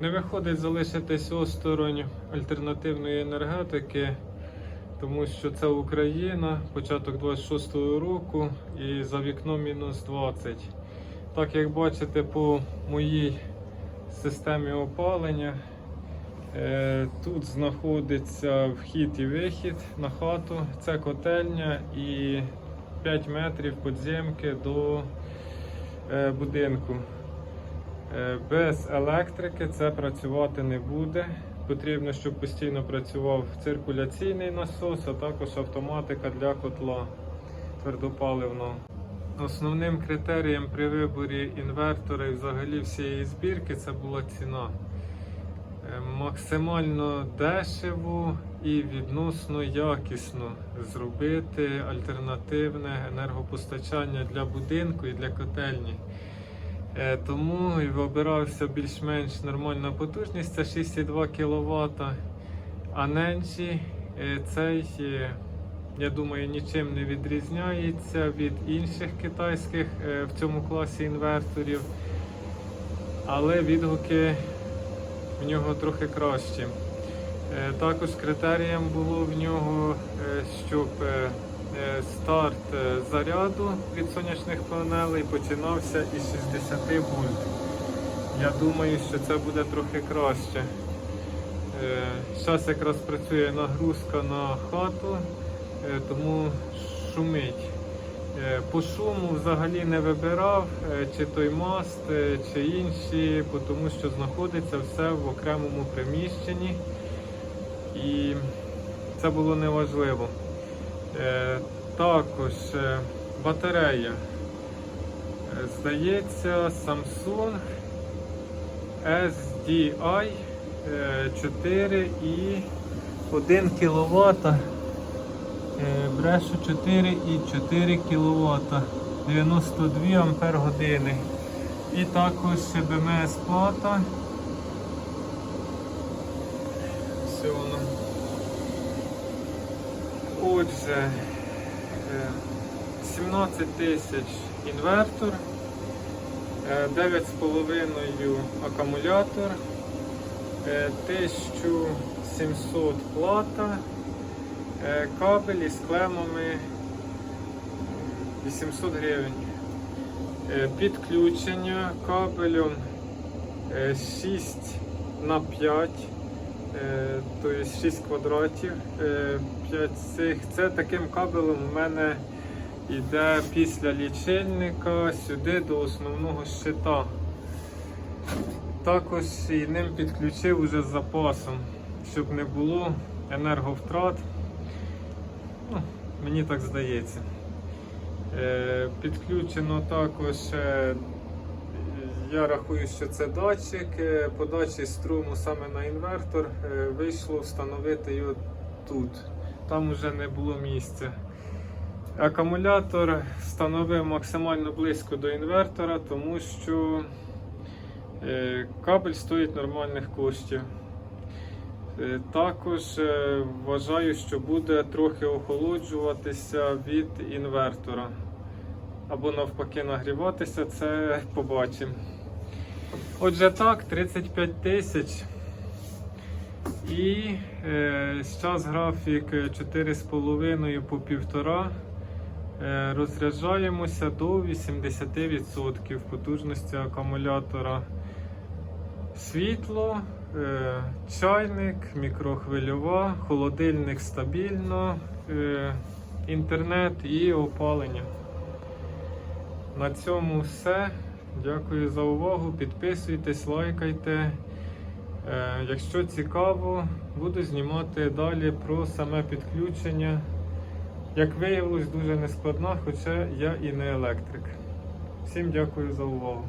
Не виходить залишитись осторонь альтернативної енергетики, тому що це Україна, початок 26-го року і за вікном мінус 20. Так як бачите по моїй системі опалення, е, тут знаходиться вхід і вихід на хату, це котельня і 5 метрів підземки до е, будинку. Е, Без електрики це працювати не буде. Потрібно, щоб постійно працював циркуляційний насос, а також автоматика для котла твердопаливного. Основним критерієм при виборі інвертора і взагалі всієї збірки це була ціна. Е, Максимально дешево і відносно якісно зробити альтернативне енергопостачання для будинку і для котельні. Е, Тому вибирався більш-менш нормальна потужність, це 6,2 кВт. А Ненчі е, цей, е, я думаю, нічим не відрізняється від інших китайських в цьому класі інверторів. Але відгуки в нього трохи кращі. Також критерієм було в нього, щоб старт е, заряду від сонячних панелей починався із 60 вольт. Я думаю, що це буде трохи краще. Зараз якраз працює нагрузка на хату, е, тому шумить. Е, По шуму взагалі не вибирав, е, чи той маст, е, чи інші, тому що знаходиться все в окремому приміщенні. І це було неважливо. Е, Також е, батарея. Е, Здається, Samsung SDI е, 4 і 1 кВт. Брешу 4 і 4 кВт. 92 ампер години. І також БМС плата. Все воно. Отже, е, 17 тисяч інвертор, е, 9,5 акумулятор, е, 1700 плата, е, кабель із клемами 800 гривень. Е, Підключення кабелем е, 6 на 5, е, тобто 6 квадратів. 5 цих. Це таким кабелем у мене йде після лічильника сюди до основного щита. Також і ним підключив уже з запасом, щоб не було енерговтрат. Ну, мені так здається. Е, Підключено також, е, я рахую, що це датчик е, подачі струму саме на інвертор. Е, Вийшло встановити його тут. Там вже не було місця. Акумулятор встановив максимально близько до інвертора, тому що е, кабель стоїть нормальних коштів. Також вважаю, що буде трохи охолоджуватися від інвертора. Або навпаки нагріватися, це побачимо. Отже, так, 35 тисяч. І е, зараз графік 4,5 по 1,5. Е, розряджаємося до 80% потужності акумулятора. Світло, е, чайник, мікрохвильова, холодильник стабільно, е, інтернет і опалення. На цьому все. Дякую за увагу. Підписуйтесь, лайкайте. Е, Якщо цікаво, буду знімати далі про саме підключення. Як виявилось, дуже нескладна, хоча я і не електрик. Всім дякую за увагу.